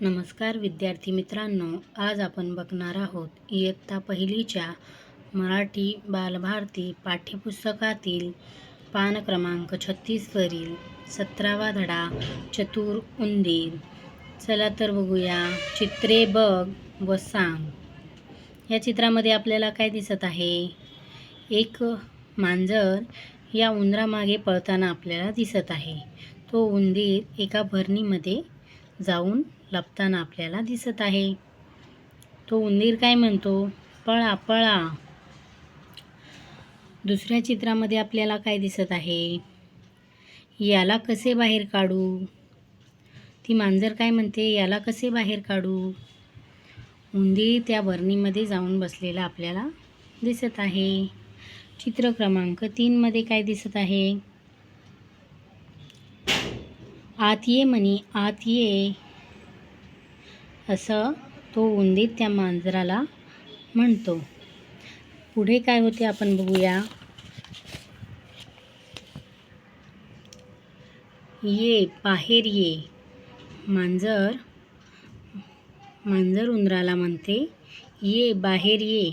नमस्कार विद्यार्थी मित्रांनो आज आपण बघणार आहोत इयत्ता पहिलीच्या मराठी बालभारती पाठ्यपुस्तकातील पान क्रमांक छत्तीसवरील सतरावा धडा चतुर उंदीर चला तर बघूया चित्रे बघ व सांग. या चित्रामध्ये आपल्याला काय दिसत आहे? एक मांजर या उंदरामागे पळताना आपल्याला दिसत आहे. तो उंदीर एका भरणीमध्ये जाऊन लपताना आपल्याला दिसत आहे. तो उंदीर काय म्हणतो? पळा पळा. दुसऱ्या चित्रामध्ये आपल्याला काय दिसत आहे? याला कसे बाहेर काढू? ती मांजर काय म्हणते? याला कसे बाहेर काढू? उंदीर त्या बरणीमध्ये जाऊन बसलेला आपल्याला दिसत आहे. चित्र क्रमांक तीनमध्ये काय दिसत आहे? आत ये म्हणी आत ये. असं तो उंदीर त्या मांजराला म्हणतो. पुढे काय होते आपण बघूया. ये बाहेर ये. मांजर मांजर उंदराला म्हणते ये बाहेर ये.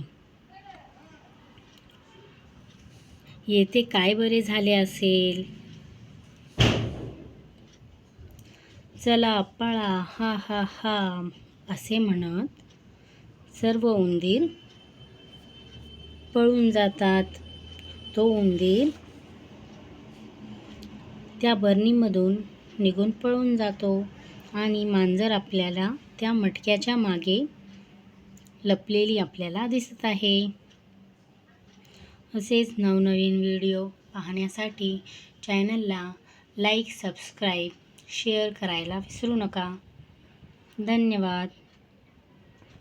येथे काय बरे झाले असेल? चला पळा. हा हा हा. असे म्हणत सर्व उंदीर पळून जातात. तो उंदीर त्या बरणीमधून निघून पळून जातो आणि मांजर आपल्याला त्या मटक्याच्या मागे लपलेली आपल्याला दिसत आहे. असेच नवनवीन व्हिडिओ पाहण्यासाठी चॅनलला लाईक सबस्क्राईब शेअर करायला विसरू नका. धन्यवाद.